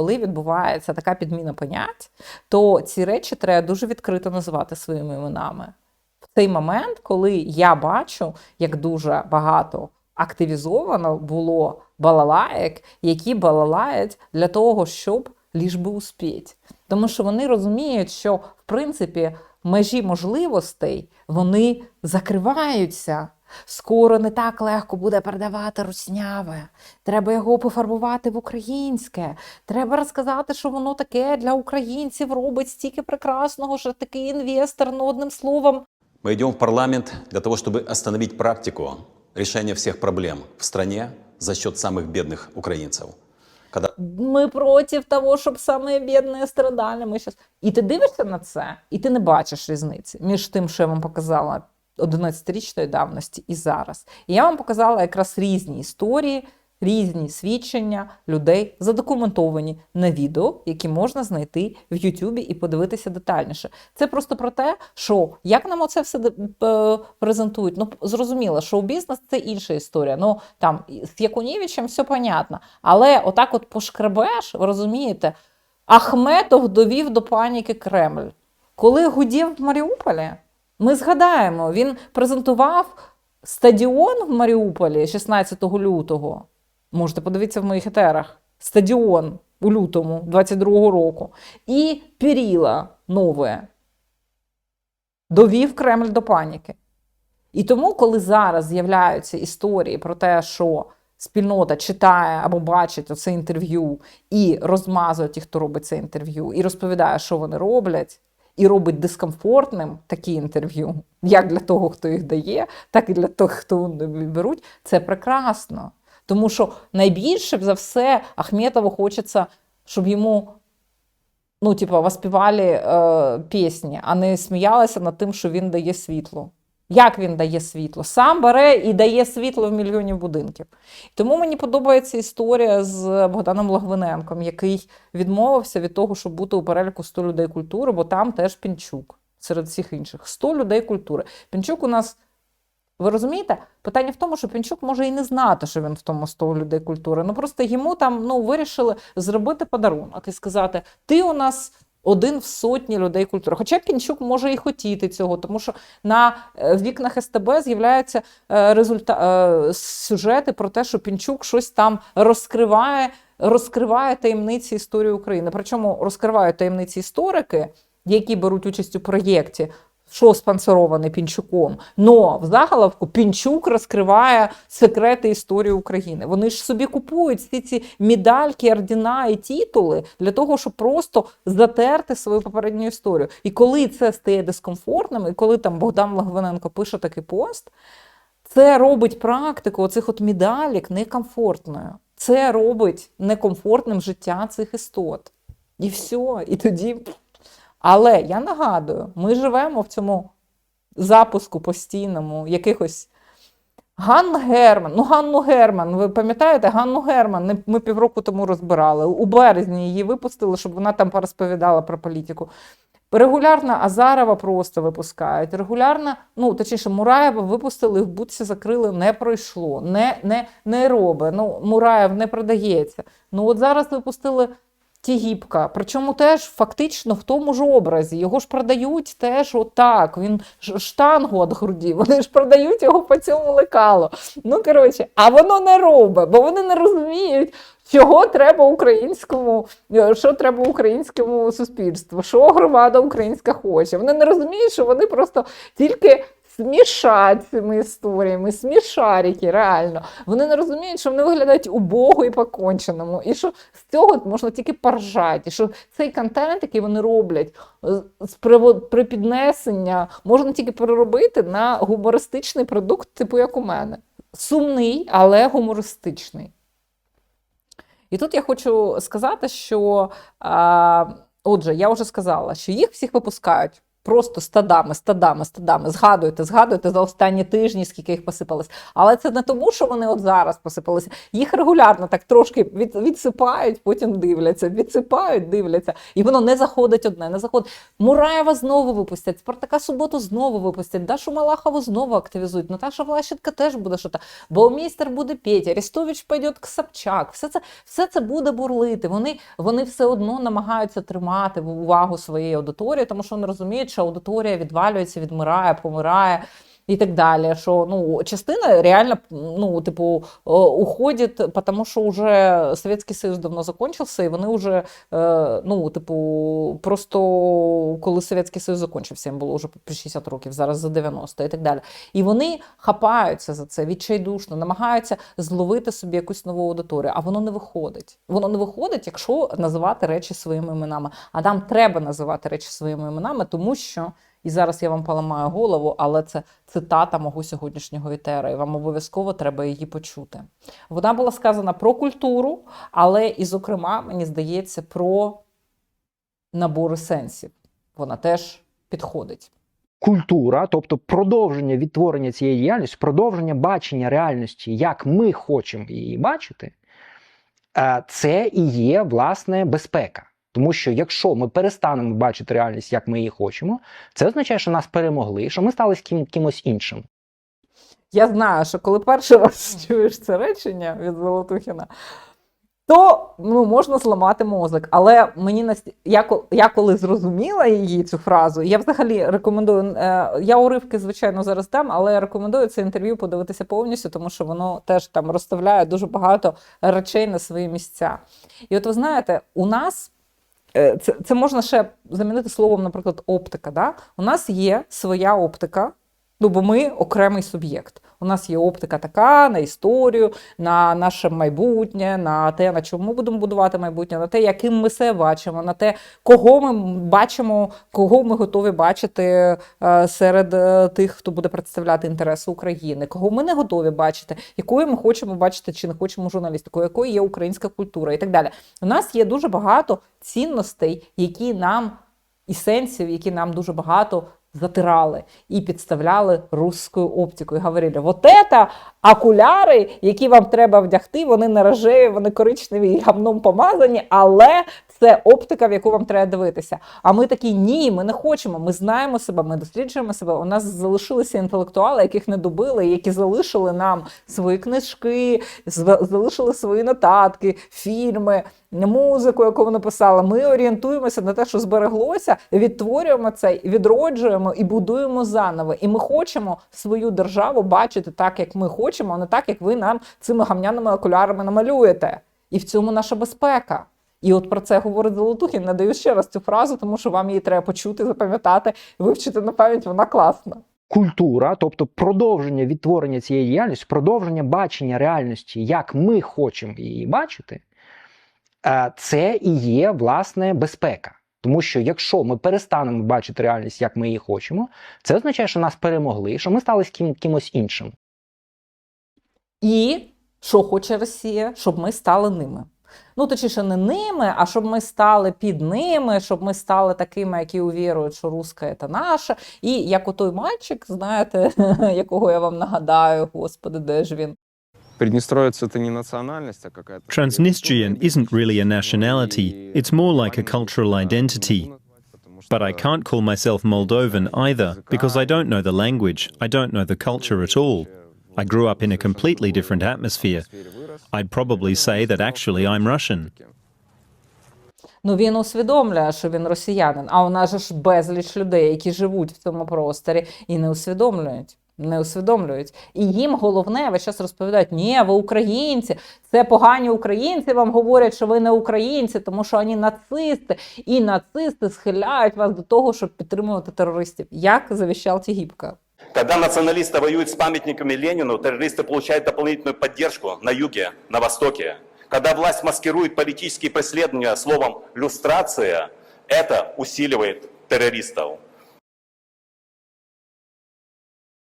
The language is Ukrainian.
Коли відбувається така підміна понять, то ці речі треба дуже відкрито називати своїми іменами. В цей момент, коли я бачу, як дуже багато активізовано було балалаєк, які балалають для того, щоб ліж би успіть. Тому що вони розуміють, що в принципі межі можливостей вони закриваються. Скоро не так легко буде передавати русняве. Треба його пофарбувати в українське. Треба розказати, що воно таке для українців робить стільки прекрасного, що такий інвестор, ну одним словом. Мы идем в парламент для того, чтобы остановить практику решения всех проблем в стране за счет самых бедных украинцев. Когда Ми проти того, щоб саме бідні страдали. Ми щас... І ти дивишся на це, і ти не бачиш різниці між тим, що я вам показала 11-річної давності і зараз. І я вам показала якраз різні історії, різні свідчення людей, задокументовані на відео, які можна знайти в Ютубі і подивитися детальніше. Це просто про те, що як нам оце все е, презентують. Ну, зрозуміло, шоу-бізнес це інша історія. Ну там з Якунєвичем все понятно. Але отак, от пошкребеш, ви розумієте, Ахметов довів до паніки Кремль. Коли гудів в Маріуполі, ми згадаємо, він презентував стадіон в Маріуполі 16 лютого. Можете подивитися в моїх етерах. Стадіон у лютому 22-го року. І Піріла нове. Довів Кремль до паніки. І тому, коли зараз з'являються історії про те, що спільнота читає або бачить оце інтерв'ю і розмазує ті, хто робить це інтерв'ю, і розповідає, що вони роблять, і робить дискомфортним такі інтерв'ю, як для того, хто їх дає, так і для того, хто вони беруть, це прекрасно. Тому що найбільше за все Ахметову хочеться, щоб йому ну, типу, воспівали е, пісні, а не сміялися над тим, що він дає світло. Як він дає світло? Сам бере і дає світло в мільйонів будинків. Тому мені подобається історія з Богданом Лагвиненком, який відмовився від того, щоб бути у переліку 100 людей культури, бо там теж Пінчук серед всіх інших. 100 людей культури. Пінчук у нас. Ви розумієте? Питання в тому, що Пінчук може і не знати, що він в тому 100 людей культури. Ну просто йому там ну, вирішили зробити подарунок і сказати: ти у нас один в сотні людей культури. Хоча Пінчук може і хотіти цього, тому що на е, вікнах СТБ з'являються е, результа... е, сюжети про те, що Пінчук щось там розкриває, розкриває таємниці історії України. Причому розкривають таємниці історики, які беруть участь у проєкті. Що спонсороване Пінчуком, но в заголовку Пінчук розкриває секрети історії України. Вони ж собі купують всі ці медальки, ордена і титули для того, щоб просто затерти свою попередню історію. І коли це стає дискомфортним, і коли там Богдан Лагвиненко пише такий пост, це робить практику оцих от медалік некомфортною. Це робить некомфортним життя цих істот. І все. І тоді. Але я нагадую, ми живемо в цьому запуску постійному якихось. Ганна Герман, ну Ганну Герман, ви пам'ятаєте, Ганну Герман ми півроку тому розбирали. У березні її випустили, щоб вона там порозповідала про політику. Регулярно Азарова просто випускають. Регулярно, ну точніше, Мураєва випустили, в будці закрили, не пройшло, не, не, не робить. Ну, Мураєв не продається. Ну от зараз випустили Тігіпка, причому теж фактично в тому ж образі. Його ж продають теж отак. Він штангу від груді, вони ж продають його по цьому лекалу. Ну, коротше, а воно не робить, бо вони не розуміють, чого треба українському, е, що треба українському суспільству, що громада українська хоче. Вони не розуміють, що вони просто тільки. Смішать цими історіями, смішарики, реально. Вони не розуміють, що вони виглядають убого і поконченому, і що з цього можна тільки поржати, і що цей контент, який вони роблять з- припіднесення, можна тільки переробити на гумористичний продукт, типу як у мене. Сумний, але гумористичний. І тут я хочу сказати, що, а, отже, я вже сказала, що їх всіх випускають просто стадами, стадами, стадами. Згадуйте, згадуйте за останні тижні, скільки їх посипалось. Але це не тому, що вони от зараз посипалися. Їх регулярно так трошки від, відсипають, потім дивляться, відсипають, дивляться. І воно не заходить одне, не заходить. Мураєва знову випустять, Спартака Суботу знову випустять, Дашу Малахову знову активізують. Наташа Влащенка теж буде що то. Баумейстер буде Петя, Арестович пойде к Собчак. Все це, все це буде бурлити. Вони, вони все одно намагаються тримати увагу своєї аудиторії, тому що вони розуміють, що аудиторія відвалюється, відмирає, помирає. І так далі, що ну частина реально ну типу е, уходить, тому що вже Совєтський Союз давно закончився, і вони вже е, ну, типу, просто коли Совєтський Союз закончився, їм було вже по 60 років, зараз за 90 і так далі. І вони хапаються за це відчайдушно, намагаються зловити собі якусь нову аудиторію, а воно не виходить. Воно не виходить, якщо називати речі своїми іменами. А нам треба називати речі своїми іменами, тому що. І зараз я вам поламаю голову, але це цитата мого сьогоднішнього етера, і вам обов'язково треба її почути. Вона була сказана про культуру, але і, зокрема, мені здається, про набори сенсів. Вона теж підходить. культура, тобто продовження відтворення цієї діяльності, продовження бачення реальності, як ми хочемо її бачити, е, це і є власне безпека. Тому що якщо ми перестанемо бачити реальність, як ми її хочемо, це означає, що нас перемогли, що ми стали ким, кимось іншим. Я знаю, що коли перший раз чуєш це речення від Золотухіна, то ну, можна зламати мозок. Але мені насті... я, я коли зрозуміла її цю фразу, я взагалі рекомендую. е, Я уривки, звичайно, зараз дам, але я рекомендую це інтерв'ю подивитися повністю, тому що воно теж там розставляє дуже багато речей на свої місця. І от ви знаєте, у нас. Е, Це, це можна ще замінити словом, наприклад, оптика. Да? У нас є своя оптика, ну бо ми окремий суб'єкт. У нас є оптика така на історію, на наше майбутнє, на те, на чому ми будемо будувати майбутнє, на те, яким ми себе бачимо, на те, кого ми бачимо, кого ми готові бачити е, серед е, тих, хто буде представляти інтереси України, кого ми не готові бачити, якою ми хочемо бачити чи не хочемо журналістику, якою є українська культура і так далі. У нас є дуже багато цінностей, які нам і сенсів, які нам дуже багато затирали і підставляли руською оптикою. Говорили, вот это окуляри, які вам треба вдягти, вони не рожеві, вони коричневі і гамном помазані, але це оптика, в яку вам треба дивитися. А ми такі ні, ми не хочемо. Ми знаємо себе, ми досліджуємо себе. У нас залишилися інтелектуали, яких не добили, які залишили нам свої книжки, залишили свої нотатки, фільми, музику, яку вони писали. Ми орієнтуємося на те, що збереглося, відтворюємо це, відроджуємо і будуємо заново. І ми хочемо свою державу бачити так, як ми хочемо, а не так, як ви нам цими гамняними окулярами намалюєте. І в цьому наша безпека. І от про це говорить Золотухін. Надаю ще раз цю фразу, тому що вам її треба почути, запам'ятати, вивчити на пам'ять. Вона класна. Культура, тобто продовження відтворення цієї діяльності, продовження бачення реальності, як ми хочемо її бачити, е, це і є власне безпека. Тому що якщо ми перестанемо бачити реальність, як ми її хочемо, це означає, що нас перемогли, що ми стали ким, кимось іншим. І що хоче Росія, щоб ми стали ними. Ну, точніше, не ними, а щоб ми стали під ними, щоб ми стали такими, які увірують, що руска це наша. І як у той мальчик, знаєте, якого я вам нагадаю, господи, де ж він? Transnistrian isn't really a nationality, it's more like a cultural identity. But I can't call myself Moldovan either, because I don't know the language, I don't know the culture at all. I grew up in a completely different atmosphere. I'd probably say that actually I'm Russian. Ну він усвідомлює, що він росіянин. А у нас же ж безліч людей, які живуть в цьому просторі і не усвідомлюють. Не усвідомлюють. І їм головне весь час розповідають: ні, ви українці, це погані українці вам говорять, що ви не українці, тому що вони нацисти, і нацисти схиляють вас до того, щоб підтримувати терористів. Як завіщав Тігіпка. Когда националисты воюют с памятниками Ленину, террористы получают дополнительную поддержку на юге, на востоке. Когда власть маскирует политические преследования словом «люстрация», это усиливает террористов.